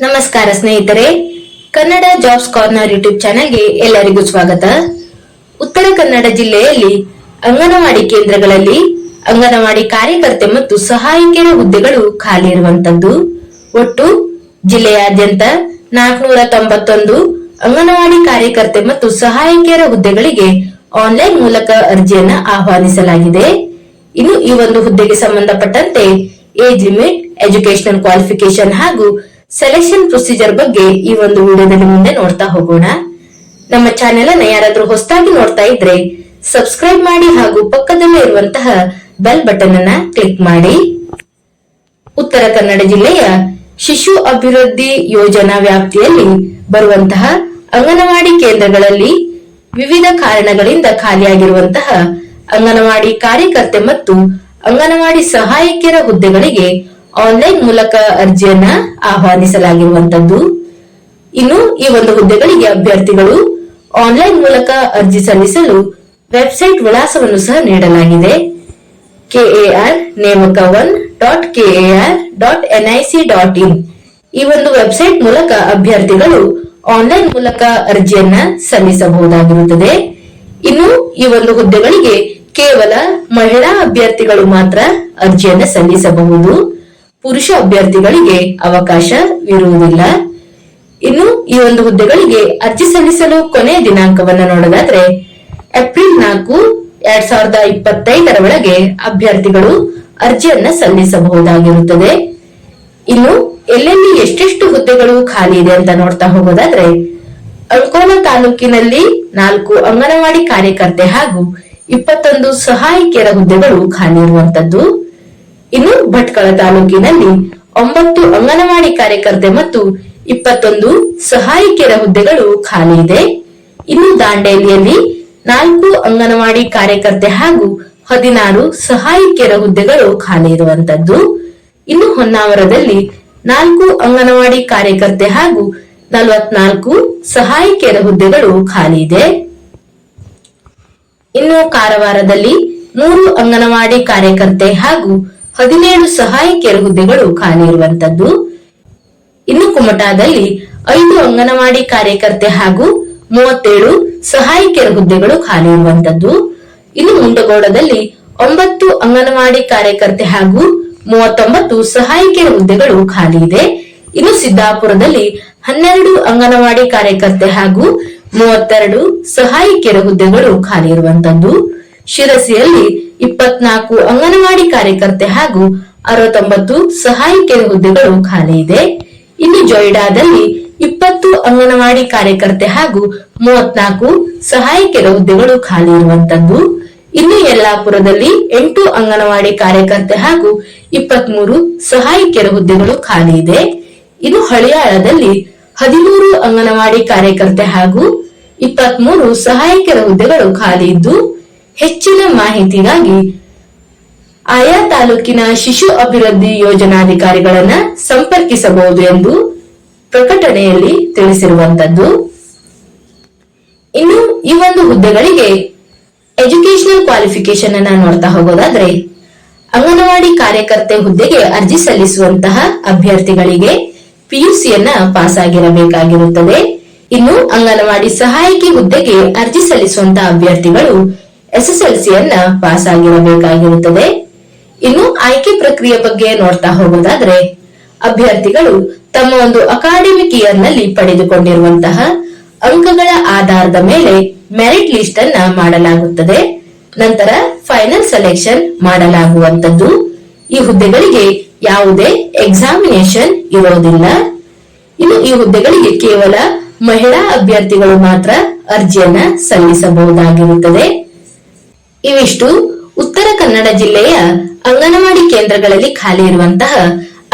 ನಮಸ್ಕಾರ ಸ್ನೇಹಿತರೆ, Kannada jobs corner YouTube ಚಾನೆಲ್ಗೆ ಎಲ್ಲರಿಗೂ ಸ್ವಾಗತ. ಉತ್ತರ ಕನ್ನಡ ಜಿಲ್ಲೆಯಲ್ಲಿ ಅಂಗನವಾಡಿ ಕೇಂದ್ರಗಳಲ್ಲಿ ಅಂಗನವಾಡಿ ಕಾರ್ಯಕರ್ತೆ ಮತ್ತು ಸಹಾಯಕಿಯರ ಹುದ್ದೆಗಳು ಖಾಲಿ ಇರುವಂತದ್ದು. ಒಟ್ಟು ಜಿಲ್ಲೆಯಾದ್ಯಂತ ನಾಲ್ಕುನೂರ ತೊಂಬತ್ತೊಂದು ಅಂಗನವಾಡಿ ಕಾರ್ಯಕರ್ತೆ ಮತ್ತು ಸಹಾಯಕಿಯರ ಹುದ್ದೆಗಳಿಗೆ ಆನ್ಲೈನ್ ಮೂಲಕ ಅರ್ಜಿಯನ್ನ ಆಹ್ವಾನಿಸಲಾಗಿದೆ. ಇನ್ನು ಈ ಒಂದು ಹುದ್ದೆಗೆ ಸಂಬಂಧಪಟ್ಟಂತೆ ಏಜ್ ಲಿಮಿಟ್ ಎಜುಕೇಶನಲ್ ಕ್ವಾಲಿಫಿಕೇಶನ್ ಹಾಗೂ ಸೆಲೆಕ್ಷನ್ ಪ್ರೊಸೀಜರ್ ಬಗ್ಗೆ ಈ ಒಂದು ವಿಡಿಯೋದಲ್ಲಿ ಮುಂದೆ ನೋಡ್ತಾ ಹೋಗೋಣ. ನಮ್ಮ ಚಾನೆಲ್ ಅನ್ನ ಯಾರಾದ್ರೂ ಹೊಸದಾಗಿ ನೋಡ್ತಾ ಇದ್ರೆ ಸಬ್ಸ್ಕ್ರೈಬ್ ಮಾಡಿ ಹಾಗೂ ಪಕ್ಕದಲ್ಲೇ ಇರುವಂತಹ ಬೆಲ್ ಬಟನ್ ಅನ್ನ ಕ್ಲಿಕ್ ಮಾಡಿ. ಉತ್ತರ ಕನ್ನಡ ಜಿಲ್ಲೆಯ ಶಿಶು ಅಭಿವೃದ್ಧಿ ಯೋಜನಾ ವ್ಯಾಪ್ತಿಯಲ್ಲಿ ಬರುವಂತಹ ಅಂಗನವಾಡಿ ಕೇಂದ್ರಗಳಲ್ಲಿ ವಿವಿಧ ಕಾರಣಗಳಿಂದ ಖಾಲಿಯಾಗಿರುವಂತಹ ಅಂಗನವಾಡಿ ಕಾರ್ಯಕರ್ತೆ ಮತ್ತು ಅಂಗನವಾಡಿ ಸಹಾಯಕಿಯರ ಹುದ್ದೆಗಳಿಗೆ ಆನ್ಲೈನ್ ಮೂಲಕ ಅರ್ಜಿಯನ್ನ ಆಹ್ವಾನಿಸಲಾಗಿರುವಂತದ್ದು. ಇನ್ನು ಈ ಒಂದು ಹುದ್ದೆಗಳಿಗೆ ಅಭ್ಯರ್ಥಿಗಳು ಆನ್ಲೈನ್ ಮೂಲಕ ಅರ್ಜಿ ಸಲ್ಲಿಸಲು ವೆಬ್ಸೈಟ್ ವಿಳಾಸವನ್ನು ಸಹ ನೀಡಲಾಗಿದೆ. ಕೆಎಆರ್ ನೇಮಕ one dot KAR dot NIC dot in ಈ ಒಂದು ವೆಬ್ಸೈಟ್ ಮೂಲಕ ಅಭ್ಯರ್ಥಿಗಳು ಆನ್ಲೈನ್ ಮೂಲಕ ಅರ್ಜಿಯನ್ನ ಸಲ್ಲಿಸಬಹುದಾಗಿರುತ್ತದೆ. ಇನ್ನು ಈ ಒಂದು ಹುದ್ದೆಗಳಿಗೆ ಕೇವಲ ಮಹಿಳಾ ಅಭ್ಯರ್ಥಿಗಳು ಮಾತ್ರ ಅರ್ಜಿಯನ್ನು ಸಲ್ಲಿಸಬಹುದು. ಪುರುಷ ಅಭ್ಯರ್ಥಿಗಳಿಗೆ ಅವಕಾಶವಿರುವುದಿಲ್ಲ ಇನ್ನು ಈ ಒಂದು ಹುದ್ದೆಗಳಿಗೆ ಅರ್ಜಿ ಸಲ್ಲಿಸಲು ಕೊನೆಯ ದಿನಾಂಕವನ್ನು ನೋಡೋದಾದ್ರೆ ಏಪ್ರಿಲ್ ನಾಲ್ಕು, ಎರಡ್ ಸಾವಿರದ ಇಪ್ಪತ್ತೈದರ ಒಳಗೆ ಅಭ್ಯರ್ಥಿಗಳು ಅರ್ಜಿಯನ್ನ ಸಲ್ಲಿಸಬಹುದಾಗಿರುತ್ತದೆ. ಇನ್ನು ಎಲ್ಲೆಲ್ಲಿ ಎಷ್ಟೆಷ್ಟು ಹುದ್ದೆಗಳು ಖಾಲಿ ಇದೆ ಅಂತ ನೋಡ್ತಾ ಹೋಗೋದಾದ್ರೆ, ಅಳ್ಕೋಲ ತಾಲೂಕಿನಲ್ಲಿ ನಾಲ್ಕು ಅಂಗನವಾಡಿ ಕಾರ್ಯಕರ್ತೆ ಹಾಗೂ ಇಪ್ಪತ್ತೊಂದು ಸಹಾಯಕಿಯರ ಹುದ್ದೆಗಳು ಖಾಲಿ ಇರುವಂತದ್ದು. ಇನ್ನು ಭಟ್ಕಳ ತಾಲೂಕಿನಲ್ಲಿ ಒಂಬತ್ತು ಅಂಗನವಾಡಿ ಕಾರ್ಯಕರ್ತೆ ಮತ್ತು ಇಪ್ಪತ್ತೊಂದು ಸಹಾಯಕಿಯರ ಹುದ್ದೆಗಳು ಖಾಲಿ ಇದೆ. ಇನ್ನು ದಾಂಡೇಲಿಯಲ್ಲಿ ನಾಲ್ಕು ಅಂಗನವಾಡಿ ಕಾರ್ಯಕರ್ತೆ ಹಾಗೂ ಹದಿನಾರು ಸಹಾಯಕಿಯರ ಹುದ್ದೆಗಳು ಖಾಲಿ ಇರುವಂತದ್ದು. ಇನ್ನು ಹೊನ್ನಾವರದಲ್ಲಿ ನಾಲ್ಕು ಅಂಗನವಾಡಿ ಕಾರ್ಯಕರ್ತೆ ಹಾಗೂ ನಲವತ್ನಾಲ್ಕು ಸಹಾಯಕಿಯರ ಹುದ್ದೆಗಳು ಖಾಲಿ ಇದೆ. ಇನ್ನು ಕಾರವಾರದಲ್ಲಿ ಮೂರು ಅಂಗನವಾಡಿ ಕಾರ್ಯಕರ್ತೆ ಹಾಗೂ ಹದಿನೇಳು ಸಹಾಯಕಿಯರ ಹುದ್ದೆಗಳು ಖಾಲಿ ಇರುವಂತದ್ದು ಇನ್ನು ಕುಮಟಾದಲ್ಲಿ ಐದು ಅಂಗನವಾಡಿ ಕಾರ್ಯಕರ್ತೆ ಹಾಗೂ ಮೂವತ್ತೇಳು ಸಹಾಯಕಿಯರ ಹುದ್ದೆಗಳು ಖಾಲಿ ಇರುವಂತದ್ದು ಇನ್ನು ಮುಂಡಗೋಡದಲ್ಲಿ ಒಂಬತ್ತು ಅಂಗನವಾಡಿ ಕಾರ್ಯಕರ್ತೆ ಹಾಗೂ ಮೂವತ್ತೊಂಬತ್ತು ಸಹಾಯಕಿಯರ ಹುದ್ದೆಗಳು ಖಾಲಿ ಇದೆ ಇನ್ನು ಸಿದ್ದಾಪುರದಲ್ಲಿ ಹನ್ನೆರಡು ಅಂಗನವಾಡಿ ಕಾರ್ಯಕರ್ತೆ ಹಾಗೂ ಮೂವತ್ತೆರಡು ಸಹಾಯಕಿಯರ ಹುದ್ದೆಗಳು ಖಾಲಿ ಇರುವಂತದ್ದು ಶಿರಸಿಯಲ್ಲಿ ಇಪ್ಪತ್ನಾಲ್ಕು ಅಂಗನವಾಡಿ ಕಾರ್ಯಕರ್ತೆ ಹಾಗೂ ಅರವತ್ತೊಂಬತ್ತು ಸಹಾಯಕಿಯರ ಹುದ್ದೆಗಳು ಖಾಲಿ ಇದೆ. ಇನ್ನು ಜೊಯ್ಡಾದಲ್ಲಿ ಇಪ್ಪತ್ತು ಅಂಗನವಾಡಿ ಕಾರ್ಯಕರ್ತೆ ಹಾಗೂ ಮೂವತ್ನಾಲ್ಕು ಸಹಾಯಕಿಯರ ಹುದ್ದೆಗಳು ಖಾಲಿ ಇರುವಂತದ್ದು. ಇನ್ನು ಯಲ್ಲಾಪುರದಲ್ಲಿ ಎಂಟು ಅಂಗನವಾಡಿ ಕಾರ್ಯಕರ್ತೆ ಹಾಗೂ ಇಪ್ಪತ್ಮೂರು ಸಹಾಯಕಿಯರ ಹುದ್ದೆಗಳು ಖಾಲಿ ಇದೆ. ಇನ್ನು ಹಳಿಯಾಳದಲ್ಲಿ ಹದಿಮೂರು ಅಂಗನವಾಡಿ ಕಾರ್ಯಕರ್ತೆ ಹಾಗೂ ಇಪ್ಪತ್ಮೂರು ಸಹಾಯಕಿಯರ ಹುದ್ದೆಗಳು ಖಾಲಿ ಇದ್ದು ಹೆಚ್ಚಿನ ಮಾಹಿತಿಗಾಗಿ ಆಯಾ ತಾಲೂಕಿನ ಶಿಶು ಅಭಿವೃದ್ಧಿ ಯೋಜನಾಧಿಕಾರಿಗಳನ್ನ ಸಂಪರ್ಕಿಸಬಹುದು ಎಂದು ಪ್ರಕಟಣೆಯಲ್ಲಿ ತಿಳಿಸಿರುವಂತದ್ದು. ಇನ್ನು ಈ ಒಂದು ಹುದ್ದೆಗಳಿಗೆ ಎಜುಕೇಶನಲ್ ಕ್ವಾಲಿಫಿಕೇಶನ್ ಅನ್ನ ನೋಡ್ತಾ ಹೋಗೋದಾದ್ರೆ, ಅಂಗನವಾಡಿ ಕಾರ್ಯಕರ್ತೆ ಹುದ್ದೆಗೆ ಅರ್ಜಿ ಸಲ್ಲಿಸುವಂತಹ ಅಭ್ಯರ್ಥಿಗಳಿಗೆ ಪಿಯುಸಿಯನ್ನ ಪಾಸ್ ಆಗಿರಬೇಕಾಗಿರುತ್ತದೆ. ಇನ್ನು ಅಂಗನವಾಡಿ ಸಹಾಯಕಿ ಹುದ್ದೆಗೆ ಅರ್ಜಿ ಸಲ್ಲಿಸುವಂತಹ ಅಭ್ಯರ್ಥಿಗಳು ಎಸ್ಎಸ್ಎಲ್ಸಿಯನ್ನ ಪಾಸ್ ಆಗಿರಬೇಕಾಗಿರುತ್ತದೆ. ಇನ್ನು ಆಯ್ಕೆ ಪ್ರಕ್ರಿಯೆ ಬಗ್ಗೆ ನೋಡ್ತಾ ಹೋಗೋದಾದ್ರೆ, ಅಭ್ಯರ್ಥಿಗಳು ತಮ್ಮ ಒಂದು ಅಕಾಡೆಮಿಕ್ ಇಯರ್ನಲ್ಲಿ ಪಡೆದುಕೊಂಡಿರುವಂತಹ ಅಂಕಗಳ ಆಧಾರದ ಮೇಲೆ ಮೆರಿಟ್ ಲಿಸ್ಟ್ ಅನ್ನ ಮಾಡಲಾಗುತ್ತದೆ. ನಂತರ ಫೈನಲ್ ಸೆಲೆಕ್ಷನ್ ಮಾಡಲಾಗುವಂತದ್ದು ಈ ಹುದ್ದೆಗಳಿಗೆ ಯಾವುದೇ ಎಕ್ಸಾಮಿನೇಷನ್ ಇರೋದಿಲ್ಲ ಇನ್ನು ಈ ಹುದ್ದೆಗಳಿಗೆ ಕೇವಲ ಮಹಿಳಾ ಅಭ್ಯರ್ಥಿಗಳು ಮಾತ್ರ ಅರ್ಜಿಯನ್ನ ಸಲ್ಲಿಸಬಹುದಾಗಿರುತ್ತದೆ. ಇವಿಷ್ಟು ಉತ್ತರ ಕನ್ನಡ ಜಿಲ್ಲೆಯ ಅಂಗನವಾಡಿ ಕೇಂದ್ರಗಳಲ್ಲಿ ಖಾಲಿ ಇರುವಂತಹ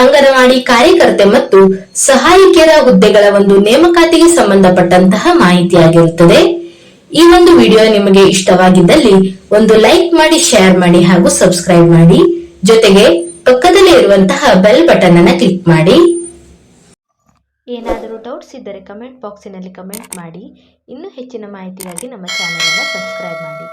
ಅಂಗನವಾಡಿ ಕಾರ್ಯಕರ್ತೆ ಮತ್ತು ಸಹಾಯಕಿಯರ ಹುದ್ದೆಗಳ ಒಂದು ನೇಮಕಾತಿಗೆ ಸಂಬಂಧಪಟ್ಟಂತಹ ಮಾಹಿತಿಯಾಗಿರುತ್ತದೆ. ಈ ಒಂದು ವಿಡಿಯೋ ನಿಮಗೆ ಇಷ್ಟವಾಗಿದ್ದಲ್ಲಿ ಒಂದು ಲೈಕ್ ಮಾಡಿ, ಶೇರ್ ಮಾಡಿ ಹಾಗೂ ಸಬ್ಸ್ಕ್ರೈಬ್ ಮಾಡಿ. ಜೊತೆಗೆ ಪಕ್ಕದಲ್ಲೇ ಇರುವಂತಹ ಬೆಲ್ ಬಟನ್ ಅನ್ನು ಕ್ಲಿಕ್ ಮಾಡಿ. ಏನಾದರೂ ಡೌಟ್ಸ್ ಇದ್ದರೆ ಕಮೆಂಟ್ ಬಾಕ್ಸಿನಲ್ಲಿ ಕಮೆಂಟ್ ಮಾಡಿ. ಇನ್ನೂ ಹೆಚ್ಚಿನ ಮಾಹಿತಿಗಾಗಿ ನಮ್ಮ ಚಾನಲನ್ನು ಸಬ್ಸ್ಕ್ರೈಬ್ ಮಾಡಿ.